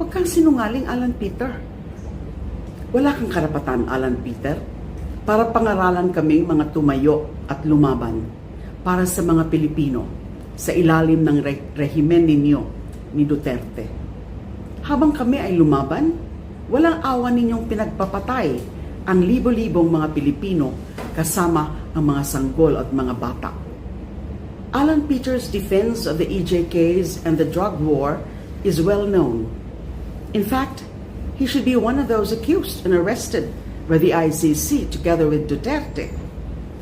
Huwag kang sinungaling, Alan Peter. Wala kang karapatan, Alan Peter, para pangaralan kaming mga tumayo at lumaban para sa mga Pilipino sa ilalim ng re- rehimen ninyo ni Duterte. Habang kami ay lumaban, walang awa ninyong pinagpapatay ang libo-libong mga Pilipino kasama ang mga sanggol at mga bata. Alan Peters' defense of the EJKs and the drug war is well known. In fact, he should be one of those accused and arrested by the ICC together with Duterte.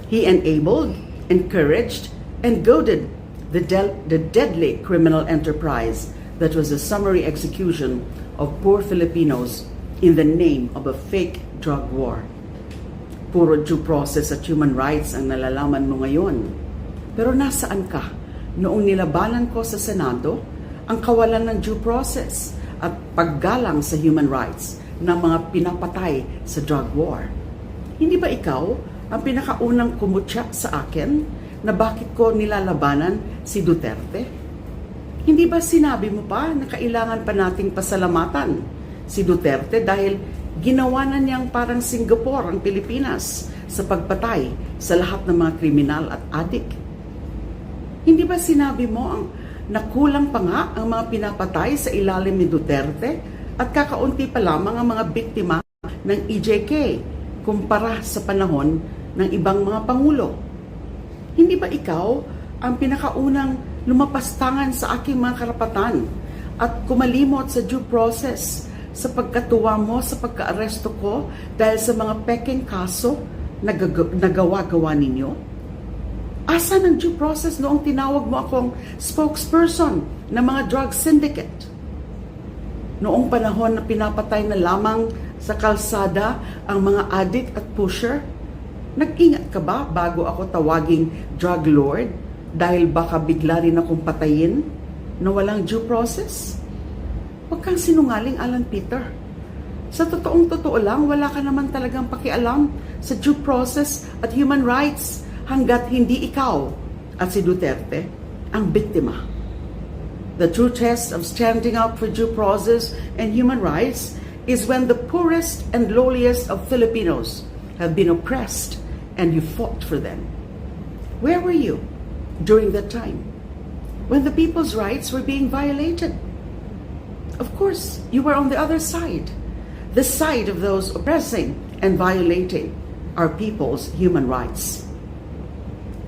He enabled, encouraged, and goaded the, the deadly criminal enterprise that was a summary execution of poor Filipinos in the name of a fake drug war. Puro due process at human rights ang nalalaman mo ngayon. Pero nasaan ka noong nilabanan ko sa Senado ang kawalan ng due process at paggalang sa human rights ng mga pinapatay sa drug war? Hindi ba ikaw ang pinakaunang kumutya sa akin na bakit ko nilalabanan si Duterte? Hindi ba sinabi mo pa na kailangan pa nating pasalamatan si Duterte dahil ginawa na niyang parang Singapore ang Pilipinas sa pagpatay sa lahat ng mga kriminal at adik? Hindi ba sinabi mo ang nakulang pa nga ang mga pinapatay sa ilalim ni Duterte at kakaunti pa lamang ang mga biktima ng EJK kumpara sa panahon ng ibang mga pangulo? Hindi ba ikaw ang pinakaunang lumapastangan sa aking mga karapatan at kumalimot sa due process sa pagkatuwa mo sa pagkaaresto ko dahil sa mga peking kaso na nagawa-gawa ninyo? Asa ng due process noong tinawag mo akong spokesperson ng mga drug syndicate? Noong panahon na pinapatay na lamang sa kalsada ang mga addict at pusher? Nag-ingat ka ba bago ako tawaging drug lord dahil baka bigla rin akong patayin na walang due process? Huwag kang sinungaling, Alan Peter. Sa totoong totoo lang, wala ka naman talagang pakialam sa due process at human rights hanggat hindi ikaw at si Duterte ang biktima. The true test of standing up for due process and human rights is when the poorest and lowliest of Filipinos have been oppressed and you fought for them. Where were you during that time when the people's rights were being violated? Of course, you were on the other side, the side of those oppressing and violating our people's human rights.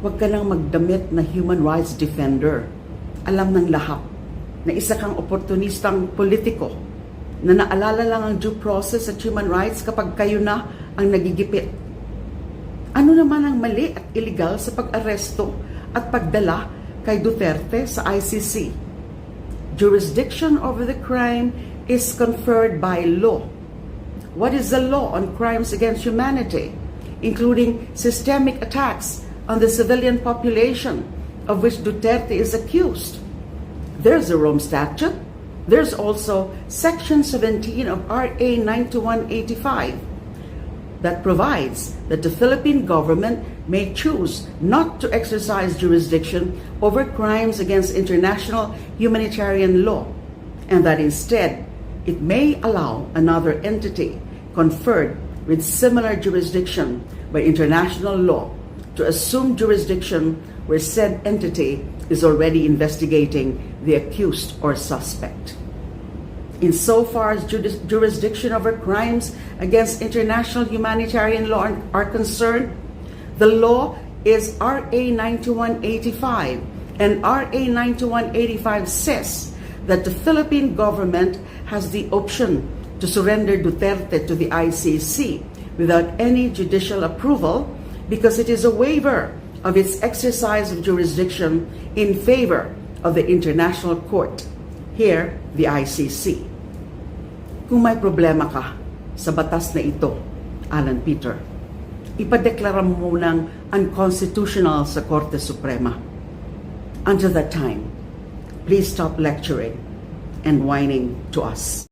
Huwag ka nang magdamit na human rights defender. Alam ng lahat na isa kang oportunistang politiko na naalala lang ang due process at human rights kapag kayo na ang nagigipit. Ano naman ang mali at illegal sa pag-aresto at pagdala kay Duterte sa ICC? Jurisdiction over the crime is conferred by law. What is the law on crimes against humanity, including systemic attacks on the civilian population of which Duterte is accused? There's a Rome Statute. There's also Section 17 of RA 9185 that provides that the Philippine government may choose not to exercise jurisdiction over crimes against international humanitarian law, and that instead it may allow another entity conferred with similar jurisdiction by international law to assume jurisdiction where said entity is already investigating the accused or suspect. Insofar as juris- jurisdiction over crimes against international humanitarian law are concerned, the law is RA 9185, and RA 9185 says that the Philippine government has the option to surrender Duterte to the ICC without any judicial approval because it is a waiver of its exercise of jurisdiction in favor of the International Court, here the ICC. Kung may problema ka sa batas na ito, Alan Peter, ipadeklara mo munang unconstitutional sa Korte Suprema. Until that time, please stop lecturing and whining to us.